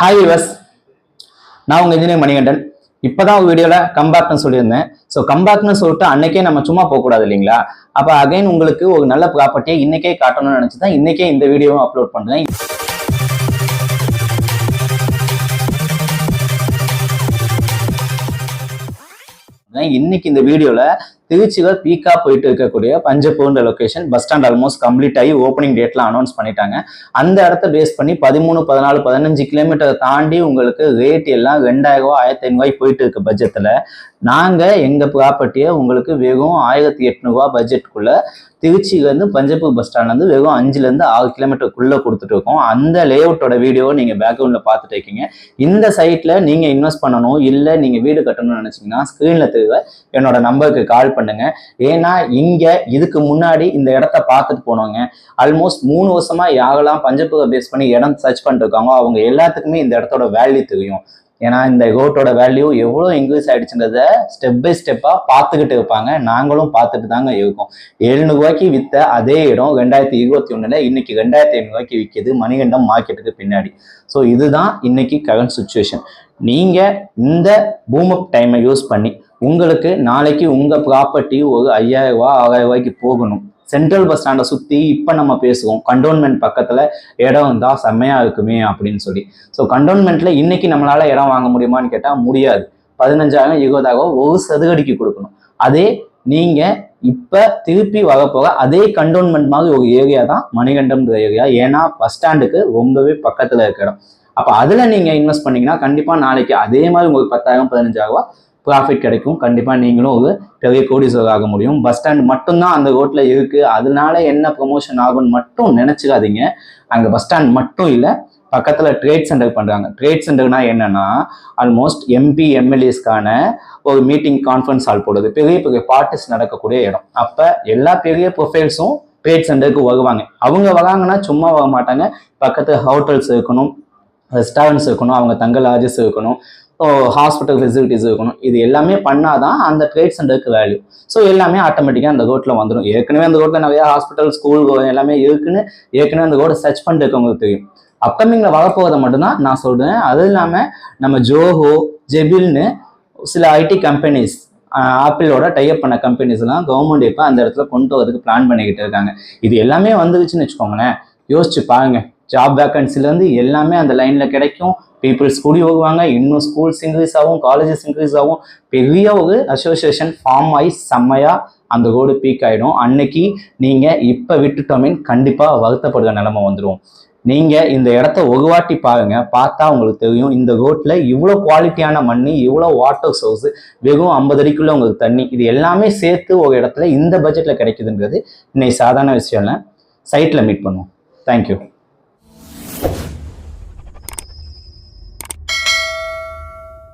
Hi விவஸ் நான் உங்கள் engineer Manikandan. இப்பதான் உங்கள் வீடியோவில் கம்பேக்னு சொல்லியிருந்தேன். ஸோ கம்பேக்னு சொல்லிட்டு அன்னைக்கே நம்ம சும்மா போகக்கூடாது இல்லைங்களா? அப்போ அகைன் உங்களுக்கு ஒரு நல்ல ப்ராப்பர்ட்டியை இன்னைக்கே காட்டணும்னு நினச்சி தான் இன்னைக்கே இந்த வீடியோவும் அப்லோட் பண்ணுறேன் இன்னைக்கு இந்த வீடியோல திருச்சியில் பீக்கா போயிட்டு இருக்கக்கூடிய பஞ்சப்பூன்ற location bus stand almost complete ஆகி ஓப்பனிங் டேட்லாம் அனௌன்ஸ் பண்ணிட்டாங்க. அந்த இடத்த பேஸ் பண்ணி பதிமூணு பதினாலு பதினஞ்சு கிலோமீட்டர் தாண்டி உங்களுக்கு ரேட் எல்லாம் ரெண்டாயிரம் ரூபா ஆயிரத்தி ஐநூறுவாய் போயிட்டு இருக்க பட்ஜெட்டில் நாங்கள் எங்கள் ப்ராப்பர்ட்டியை உங்களுக்கு வெறும் ஆயிரத்தி எட்நூறுவா பட்ஜெட்டுக்குள்ளே திருச்சியிலேருந்து பஞ்சப்பூர் பஸ் ஸ்டாண்ட்லேருந்து வெறும் அஞ்சுலேருந்து ஆறு கிலோமீட்டருக்குள்ளே கொடுத்துட்டு இருக்கோம் அந்த லேஅவுட்டோட வீடியோவை நீங்கள் பேக்ரவுண்டில் பார்த்துட்டு இருக்கீங்க. இந்த சைட்டில் நீங்கள் இன்வெஸ்ட் பண்ணணும் இல்லை நீங்கள் வீடு கட்டணும்னு நினச்சிங்கன்னா ஸ்க்ரீனில் தெரிய என்னோட நம்பருக்கு கால் பண்ணுங்கள் ஏன்னா இங்கே இதுக்கு முன்னாடி இந்த இடத்த பார்த்துட்டு போனவங்க ஆல்மோஸ்ட் மூணு வருஷமாக யாரெல்லாம் பஞ்சப்பூரை பேஸ் பண்ணி இடம் சர்ச் பண்ணிட்டு இருக்காங்களோ அவங்க எல்லாத்துக்குமே இந்த இடத்தோட வேல்யூ தெரியும். ஏன்னா இந்த கோட்டோட வேல்யூ எவ்வளோ இன்க்ரீஸ் ஆயிடுச்சுன்றத ஸ்டெப் பை ஸ்டெப்பாக பார்த்துக்கிட்டு இருப்பாங்க. நாங்களும் பார்த்துட்டு தாங்க இருக்கோம். எழுநூறுவாய்க்கு வித்த அதே இடம் ரெண்டாயிரத்தி இருபத்தி ஒன்றில் இன்னைக்கு ரெண்டாயிரத்தி ஐநூறுவாய்க்கு விற்கிது மணிகண்டம் மார்க்கெட்டுக்கு பின்னாடி. ஸோ இதுதான் இன்னைக்கு கரண்ட் சுச்சுவேஷன் நீங்கள் இந்த பூமப் டைமை யூஸ் பண்ணி உங்களுக்கு நாளைக்கு உங்கள் ப்ராப்பர்ட்டி ஒரு ஐயாயிரம் ரூபா ஆறாயிரம் ரூபாய்க்கு போகணும். சென்ட்ரல் பஸ் ஸ்டாண்டை சுற்றி இப்போ நம்ம பேசுவோம். கண்டோன்மெண்ட் பக்கத்தில் இடம் இருந்தால் செம்மையாக இருக்குமே அப்படின்னு சொல்லி. ஸோ கண்டோன்மெண்ட்டில் இன்றைக்கி நம்மளால் இடம் வாங்க முடியுமான்னு கேட்டால் முடியாது. பதினஞ்சாயிரம் இருபதாயிரம் ஒரு சதுகடிக்கு கொடுக்கணும். அதே நீங்கள் இப்போ திருப்பி வரப்போக அதே கண்டோன்மெண்ட் மாதிரி ஒரு ஏரியா தான் மணிகண்டம்ன்ற ஏரியா. ஏன்னா பஸ் ஸ்டாண்டுக்கு ரொம்பவே பக்கத்தில் இருக்கிற இடம். அப்போ அதில் நீங்கள் இன்வெஸ்ட் பண்ணீங்கன்னா கண்டிப்பாக நாளைக்கு அதே மாதிரி உங்களுக்கு பத்தாயிரம் பதினஞ்சாயிரம் ப்ராஃபிட் கிடைக்கும். கண்டிப்பாக நீங்களும் ஒரு பெரிய கோடீஸ்வரர் ஆக முடியும். பஸ் ஸ்டாண்ட் மட்டும்தான் அந்த ரோட்டில் இருக்குது அதனால என்ன ப்ரொமோஷன் ஆகும்னு மட்டும் நினச்சிக்காதீங்க. அங்கே பஸ் ஸ்டாண்ட் மட்டும் இல்லை பக்கத்தில் ட்ரேட் சென்டர் பண்ணுறாங்க ட்ரேட் சென்டர்னா என்னென்னா ஆல்மோஸ்ட் எம்பி எம்எல்ஏஸ்க்கான ஒரு மீட்டிங் கான்ஃபரன்ஸ் ஹால் போடுது பெரிய பெரிய பார்ட்டிஸ் நடக்கக்கூடிய இடம். அப்போ எல்லா பெரிய ப்ரொஃபைல்ஸும் ட்ரேட் சென்டருக்கு வருவாங்க. அவங்க வராங்கன்னா சும்மா வர மாட்டாங்க. பக்கத்தில் ஹோட்டல்ஸ் இருக்கணும் ரெஸ்டாரண்ட்ஸ் இருக்கணும் அவங்க தங்க லாஜஸ் இருக்கணும். ஹாஸ்பிட்டல் ஃபெசிலிட்டிஸ் இருக்கணும். இது எல்லாமே பண்ணாதான் அந்த ட்ரேட் சென்டருக்கு வேல்யூ ஸோ எல்லாமே ஆட்டோமேட்டிக்காக அந்த கோட்டில் வந்துடும் ஏற்கனவே அந்த கோட்டில் நிறைய ஹாஸ்பிட்டல் ஸ்கூல் எல்லாமே இருக்குன்னு ஏற்கனவே அந்த கோட்டை சர்ச் பண்ணிட்டு இருக்கவங்களுக்கு தெரியும். அப்கமிங்கில் வரப்போவதை மட்டும்தான் நான் சொல்கிறேன் அது இல்லாமல் நம்ம ஜோஹோ ஜெபில்னு சில ஐடி கம்பெனிஸ் ஆப்பிளோட டைப் பண்ண கம்பெனிஸ்லாம் கவர்மெண்ட் இப்போ அந்த இடத்துல கொண்டு வரதுக்கு பிளான் பண்ணிக்கிட்டு இருக்காங்க. இது எல்லாமே வந்துருச்சுன்னு வச்சுக்கோங்களேன். யோசிச்சு பாருங்கள் ஜாப் வேக்கன்சிலேருந்து எல்லாமே அந்த லைனில் கிடைக்கும். பீப்புள்ஸ் கூடி வருவாங்க இன்னும் ஸ்கூல்ஸ் இன்க்ரீஸ் ஆகும். காலேஜஸ் இன்க்ரீஸ் ஆகும். பெரிய ஒரு அசோசியேஷன் ஃபார்ம் ஆகி செம்மையாக அந்த ரோடு பீக் ஆகிடும் அன்னைக்கு நீங்கள் இப்போ விட்டுட்டோமேன்னு கண்டிப்பாக வருத்தப்படுற நிலமை வந்துடும் நீங்கள் இந்த இடத்த ஒரு வாட்டி பாருங்க. பார்த்தா உங்களுக்கு தெரியும். இந்த ரோட்டில் இவ்வளோ குவாலிட்டியான மண் இவ்வளோ வாட்டர் சோர்ஸ் வெறும் ஐம்பது அடிக்குள்ள உங்களுக்கு தண்ணி. இது எல்லாமே சேர்த்து ஒரு இடத்துல இந்த பட்ஜெட்டில் கிடைக்குதுன்றது இன்னைக்கு சாதாரண விஷயம் இல்லை. சைட்டில் மீட் பண்ணுவோம். தேங்க்யூ